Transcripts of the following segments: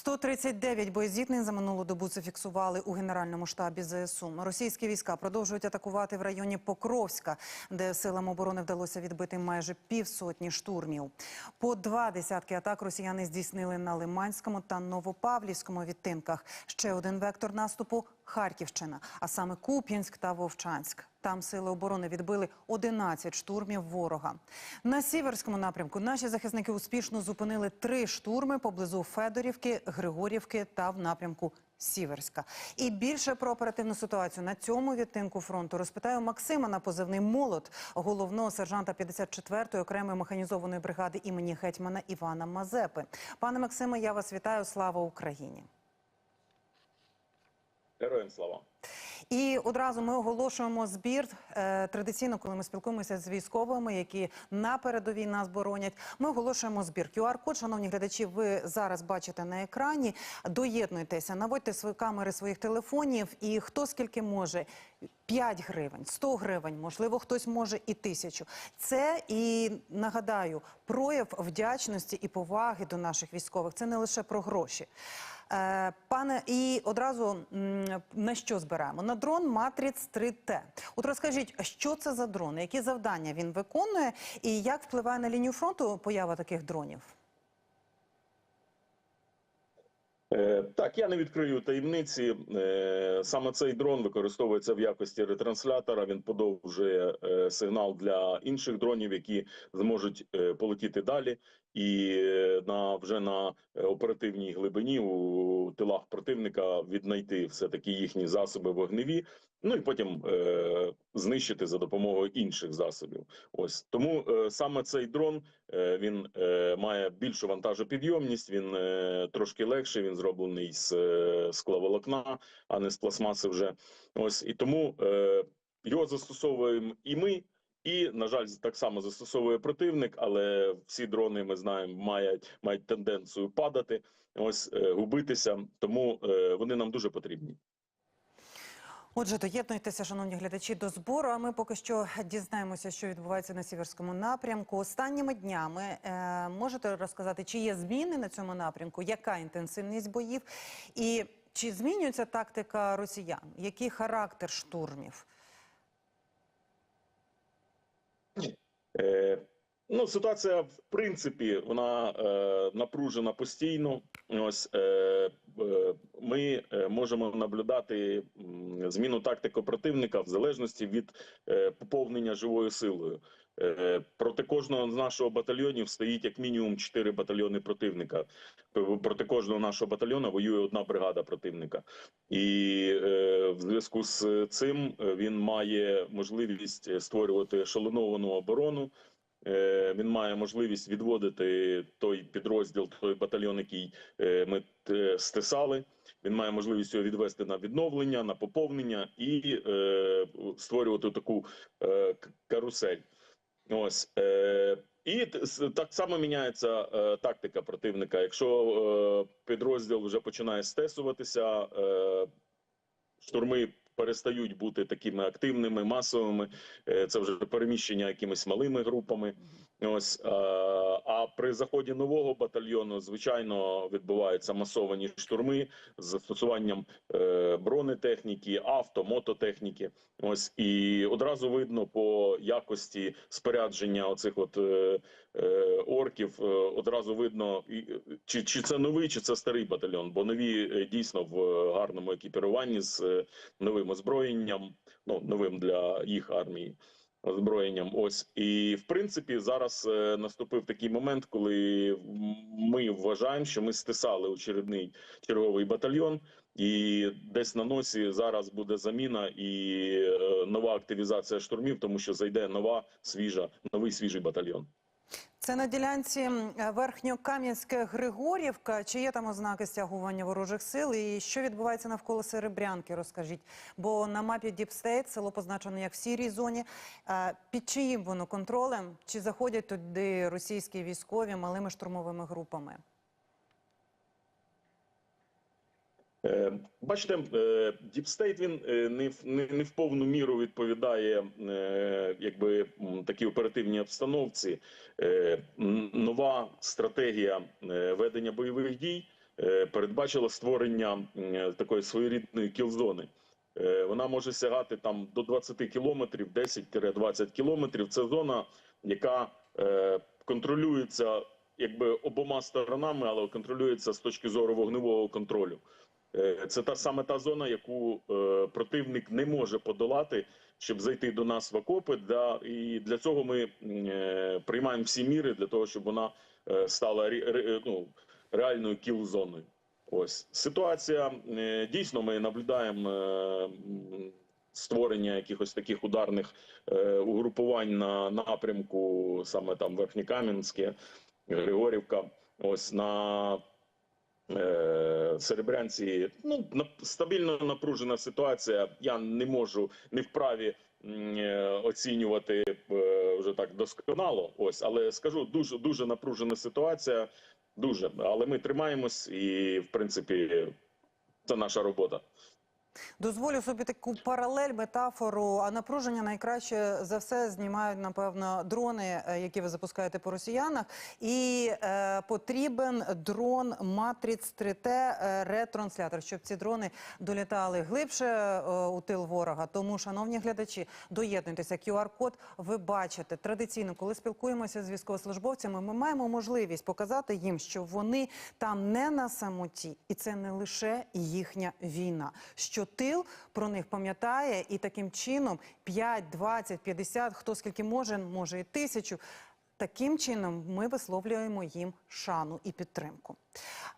139 боєздітних за минулу добу зафіксували у генеральному штабі ЗСУ. Російські війська продовжують атакувати в районі Покровська, де силам оборони вдалося відбити майже півсотні штурмів. По два десятки атак росіяни здійснили на Лиманському та Новопавлівському відтинках. Ще один вектор наступу Харківщина, а саме Куп'янськ та Вовчанськ. Там сили оборони відбили 11 штурмів ворога. На сіверському напрямку наші захисники успішно зупинили три штурми поблизу Федорівки, Григорівки та в напрямку Сіверська. І більше про оперативну ситуацію на цьому відтинку фронту розпитаю Максима на позивний молот, головного сержанта 54-ї окремої механізованої бригади імені гетьмана Івана Мазепи. Пане Максиме, я вас вітаю. Слава Україні! Героям слава. І одразу ми оголошуємо збір е, традиційно, коли ми спілкуємося з військовими, які на передовій нас боронять. Ми оголошуємо збір. QR-код, шановні глядачі, ви зараз бачите на екрані. Доєднуйтеся, наводьте свої камери своїх телефонів, і хто скільки може. 5 гривень, 100 гривень, можливо, хтось може і тисячу. Це і нагадаю прояв вдячності і поваги до наших військових. Це не лише про гроші. Е, Пане, і одразу на що збираємо? На дрон Матріц 3Т. От розкажіть, що це за дрон, які завдання він виконує, і як впливає на лінію фронту поява таких дронів? Е, Так, я не відкрию таємниці. Е, Саме цей дрон використовується в якості ретранслятора. Він подовжує е, сигнал для інших дронів, які зможуть е, полетіти далі, і е, на вже на е, оперативній глибині у тилах противника віднайти все таки їхні засоби вогневі. Ну і потім е, знищити за допомогою інших засобів. Ось тому е, саме цей дрон е, він е, має більшу вантажопідйомність. Він е, трошки легший. Він зроблений з е, скловолокна, а не з пластмаси. Вже ось і тому е, його застосовуємо і ми. І на жаль, так само застосовує противник, але всі дрони ми знаємо мають мають тенденцію падати, ось е, губитися. Тому е, вони нам дуже потрібні. Отже, доєднуйтеся, шановні глядачі, до збору. А ми поки що дізнаємося, що відбувається на сіверському напрямку. Останніми днями е, можете розказати, чи є зміни на цьому напрямку, яка інтенсивність боїв, і чи змінюється тактика росіян? Який характер штурмів? Е, ну, ситуація, в принципі, вона е, напружена постійно. Ось е, е, ми е, можемо наблюдати зміну тактики противника в залежності від поповнення живою силою. Проти кожного з нашого батальйонів стоїть як мінімум 4 батальйони противника. Проти кожного нашого батальйону воює одна бригада противника. І в зв'язку з цим він має можливість створювати шаленовану оборону. Е, Він має можливість відводити той підрозділ, той батальйон, який е, ми е, стисали. Він має можливість його відвести на відновлення, на поповнення і е, створювати таку е, карусель. Ось е, і так само міняється е, тактика противника. Якщо е, підрозділ вже починає стесуватися, е, штурми перестають бути такими активними, масовими. Е, це вже переміщення якимись малими групами. Ось е, а при заході нового батальйону, звичайно, відбуваються масовані штурми з застосуванням е, бронетехніки, авто, мототехніки. Ось і одразу видно по якості спорядження оцих от е, орків. Одразу видно, чи, чи це новий, чи це старий батальйон. Бо нові дійсно в гарному екіпіруванні з новим озброєнням, ну новим для їх армії. Озброєнням, ось і в принципі зараз е, наступив такий момент, коли ми вважаємо, що ми стисали очередний черговий батальйон, і десь на носі зараз буде заміна і е, нова активізація штурмів, тому що зайде нова свіжа, новий свіжий батальйон. Це на ділянці Верхньокам'янське Григорівка. Чи є там ознаки стягування ворожих сил? І що відбувається навколо Серебрянки? Розкажіть. Бо на мапі Діпстейт село позначено як в сірій зоні. Під чиїм воно контролем? Чи заходять туди російські військові малими штурмовими групами? Е, Бачите, е, Діпстейт він е, не в не, в повну міру відповідає е, якби такій оперативній обстановці. Нова стратегія ведення бойових дій передбачила створення такої своєрідної кілзони. Вона може сягати там до 20 кілометрів, 10-20 кілометрів. Це зона, яка контролюється якби обома сторонами, але контролюється з точки зору вогневого контролю. Е, Це та саме та зона, яку е, противник не може подолати, щоб зайти до нас в окопи. І для цього ми е, приймаємо всі міри для того, щоб вона стала ну, реальною кіл-зоною. Ось ситуація дійсно. Ми наблюдаємо створення якихось таких ударних угрупувань на напрямку, саме там Верхнєкам'янське, Григорівка. Ось на Серебрянці. Ну стабільно напружена ситуація. Я не можу не вправі е, оцінювати е, вже так досконало. Ось, але скажу дуже дуже напружена ситуація. Дуже, але ми тримаємось, і в принципі це наша робота. Дозволю собі таку паралель, метафору. А напруження найкраще за все знімають, напевно, дрони, е, які ви запускаєте по росіянах. І е, потрібен дрон Матріц 3T е, ретранслятор, щоб ці дрони долітали глибше е, у тил ворога. Тому, шановні глядачі, доєднуйтеся. QR-код ви бачите. Традиційно, коли спілкуємося з військовослужбовцями, ми маємо можливість показати їм, що вони там не на самоті, і це не лише їхня війна. Що тил про них пам'ятає, і таким чином 5, 20, 50, хто скільки може, може і тисячу. Таким чином ми висловлюємо їм шану і підтримку.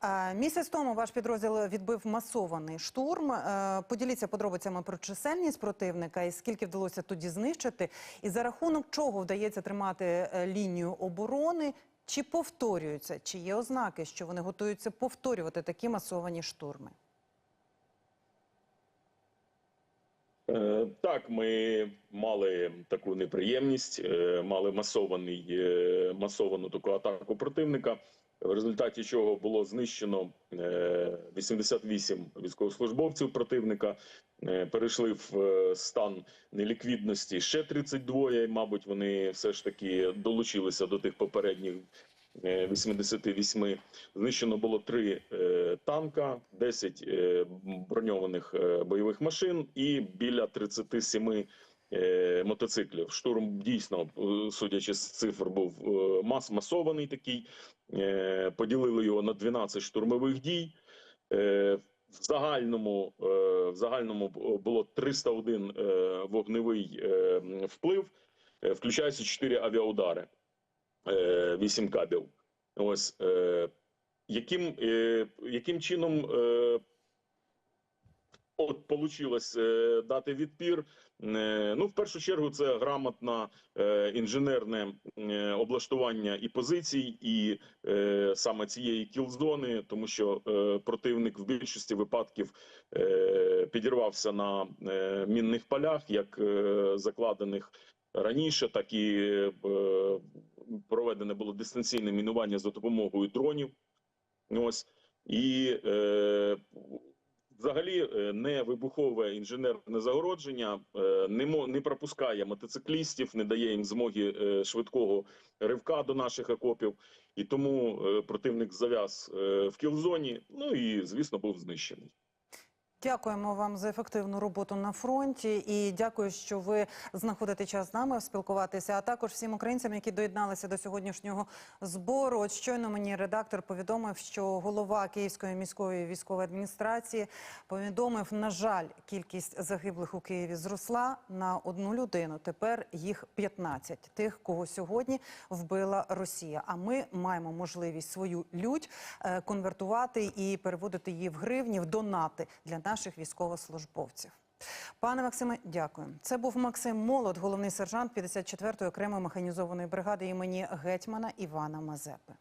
Е, Місяць тому ваш підрозділ відбив масований штурм. Е, Поділіться подробицями про чисельність противника і скільки вдалося тоді знищити, і за рахунок чого вдається тримати е, лінію оборони. Чи повторюються, чи є ознаки, що вони готуються повторювати такі масовані штурми? Е, Так, ми мали таку неприємність, е, мали масований е, масовану таку атаку противника, в результаті чого було знищено е, 88 військовослужбовців противника. Е, Перейшли в е, стан неліквідності ще 32, і, мабуть, вони все ж таки долучилися до тих попередніх е, 88. Знищено було три е, танка, 10 е, броньованих е, бойових машин і біля 37 е, мотоциклів. Штурм дійсно, е, судячи з цифр, був е, мас масований такий. Е, Поділили його на 12 штурмових дій. Е, В загальному е, в загальному було 301 е, вогневий е, вплив, е, включаючи 4 авіаудари, 8 кабів. Ось е, яким, е, яким чином е, от получилось е, дати відпір? Е, ну, в першу чергу, це грамотне е, інженерне е, облаштування і позицій, і е, саме цієї кілзони, тому що е, противник в більшості випадків е, підірвався на е, мінних полях, як е, закладених раніше, так і е, проведене було дистанційне мінування за допомогою дронів. Ось і е, взагалі е, не вибухове інженерне загородження е, не не пропускає мотоциклістів, не дає їм змоги швидкого ривка до наших окопів, і тому противник зав'яз в кілзоні. Ну і звісно був знищений. Дякуємо вам за ефективну роботу на фронті і дякую, що ви знаходите час з нами спілкуватися. А також всім українцям, які доєдналися до сьогоднішнього збору. От щойно мені редактор повідомив, що голова Київської міської військової адміністрації повідомив, на жаль, кількість загиблих у Києві зросла на одну людину. Тепер їх 15. тих, кого сьогодні вбила Росія. А ми маємо можливість свою лють е, конвертувати і переводити її в гривні, в донати для наших військовослужбовців. Пане Максиме, дякую. Це був Максим Молод, головний сержант 54-ї окремої механізованої бригади імені гетьмана Івана Мазепи.